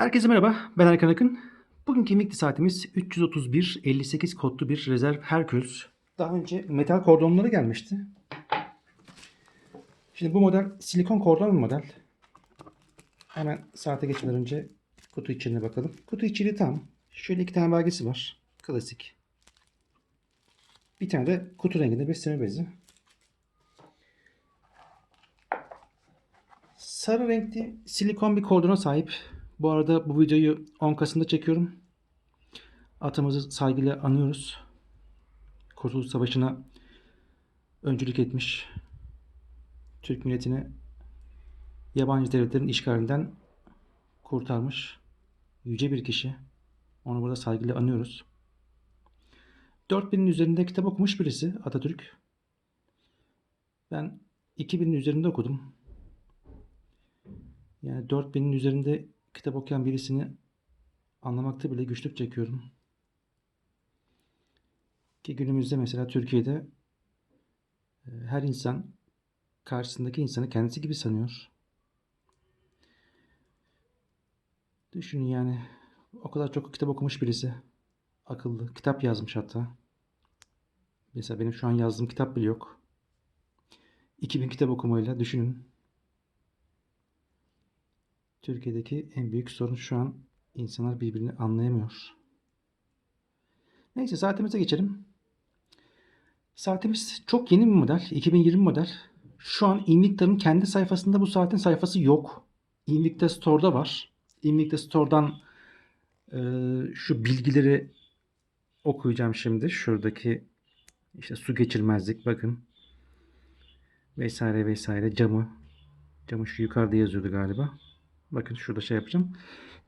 Herkese merhaba, ben Erkan Akın. Bugünkü emekli saatimiz 331 58 kodlu bir rezerv Hercules. Daha önce metal kordonları gelmişti. Şimdi bu model silikon kordon bir model. Hemen saate geçmeden önce kutu içine bakalım. Kutu içeriği tam. Şöyle iki tane belgesi var. Klasik. Bir tane de kutu renginde sinir bezi. Sarı renkli silikon bir kordona sahip. Bu arada bu videoyu 10 Kasım'da çekiyorum. Atamızı saygıyla anıyoruz. Kurtuluş Savaşı'na öncülük etmiş. Türk milletini yabancı devletlerin işgalinden kurtarmış. Yüce bir kişi. Onu burada saygıyla anıyoruz. 4000'in üzerinde kitap okumuş birisi Atatürk. Ben 2000'in üzerinde okudum. Yani 4000'in üzerinde kitap okuyan birisini anlamakta bile güçlük çekiyorum. Ki günümüzde mesela Türkiye'de e, her insan karşısındaki insanı kendisi gibi sanıyor. Düşünün yani o kadar çok kitap okumuş birisi. Akıllı. Kitap yazmış hatta. Mesela benim şu an yazdığım kitap bile yok. 2000 kitap okumayla düşünün. Türkiye'deki en büyük sorun şu an insanlar birbirini anlayamıyor. Neyse saatimize geçelim. Saatimiz çok yeni bir model. 2020 model. Şu an Invicta'nın kendi sayfasında bu saatin sayfası yok. Invicta Store'da var. Invicta Store'dan e, şu bilgileri okuyacağım şimdi. Şuradaki işte su geçirmezlik bakın. Vesaire vesaire camı. Camı şu yukarıda yazıyordu galiba. Bakın şurada şey yapacağım.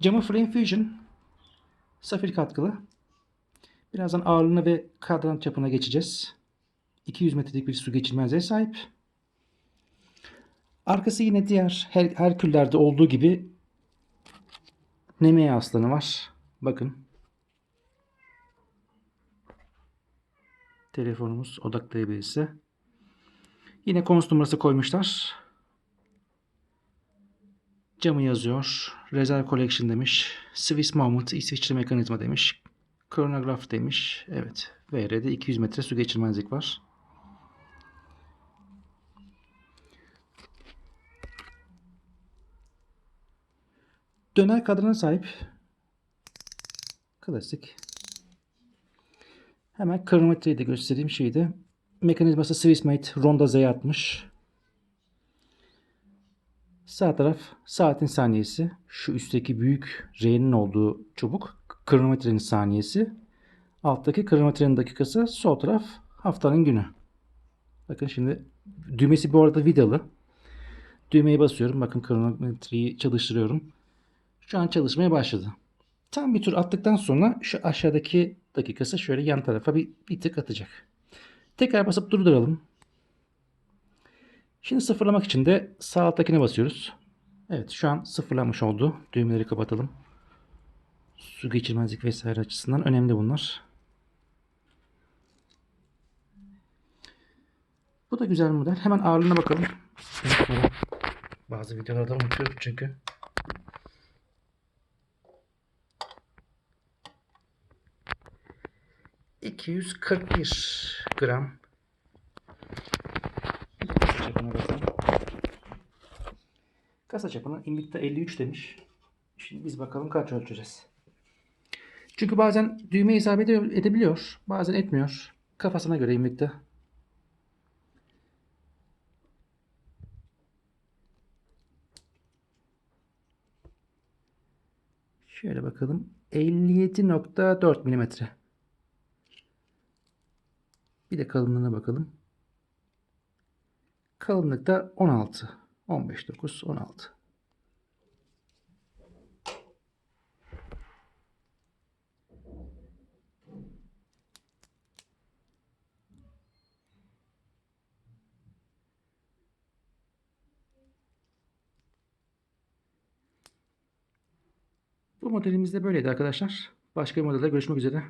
Camı Flame Fusion safir katkılı. Birazdan ağırlığına ve kadran çapına geçeceğiz. 200 metrelik bir su geçirmezliğe sahip. Arkası yine diğer her, Herküllerde olduğu gibi Nemeye aslanı var. Bakın. Telefonumuz odaklayabilirse. Yine konus numarası koymuşlar. Camı yazıyor. Reserve Collection demiş. Swiss Moment, İsviçre mekanizma demiş. Chronograph demiş. Evet. VR'de 200 metre su geçirmezlik var. Döner kadrına sahip. Klasik. Hemen kronometreyi de göstereyim şeyde. Mekanizması Swissmate Ronda Z'ye atmış. Sağ taraf saatin saniyesi. Şu üstteki büyük R'nin olduğu çubuk kronometrenin saniyesi. Alttaki kronometrenin dakikası. Sol taraf haftanın günü. Bakın şimdi düğmesi bu arada vidalı. Düğmeye basıyorum. Bakın kronometreyi çalıştırıyorum. Şu an çalışmaya başladı. Tam bir tur attıktan sonra şu aşağıdaki dakikası şöyle yan tarafa bir, bir tık atacak. Tekrar basıp durduralım. Şimdi sıfırlamak için de sağ alttakine basıyoruz. Evet şu an sıfırlanmış oldu. Düğmeleri kapatalım. Su geçirmezlik vesaire açısından önemli bunlar. Bu da güzel model. Hemen ağırlığına bakalım. Bazı videolarda unutuyorum çünkü. ...241 gram. Çapına bakalım. Kasa çapına Invicta 53 demiş. Şimdi biz bakalım kaç ölçeceğiz. Çünkü bazen düğme isabet edebiliyor. Bazen etmiyor. Kafasına göre Invicta. Şöyle bakalım. 57.4 milimetre. Bir de kalınlığına bakalım. Kalınlıkta 16. 15, 9, 16. Bu modelimiz de böyleydi arkadaşlar. Başka bir modelde görüşmek üzere.